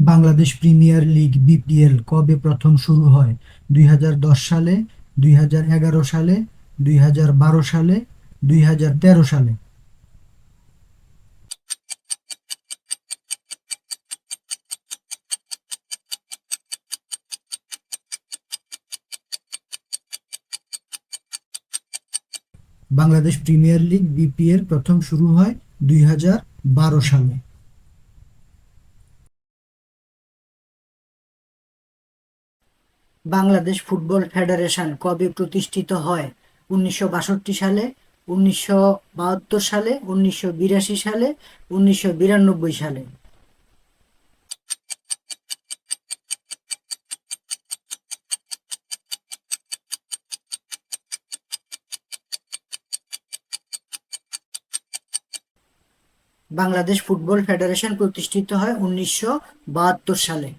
Bangladesh premier league BPL কবে প্রথম শুরু হয়? দুই হাজার দশ সালে, দুই হাজার এগারো সালে, দুই হাজার বারো সালে, দুই হাজার তেরো সালে? বাংলাদেশ প্রিমিয়ার লিগ বিপিএল প্রথম শুরু হয় দুই হাজার বারো সালে। বাংলাদেশ ফুটবল ফেডারেশন কবে প্রতিষ্ঠিত হয়? উনিশশো বাষট্টি সালে, উনিশশো বাহাত্তর সালে, উনিশশো বিরাশি সালে, উনিশশো বিরানব্বই সালে। বাংলাদেশ ফুটবল ফেডারেশন প্রতিষ্ঠিত হয় উনিশশো বাহাত্তর সালে।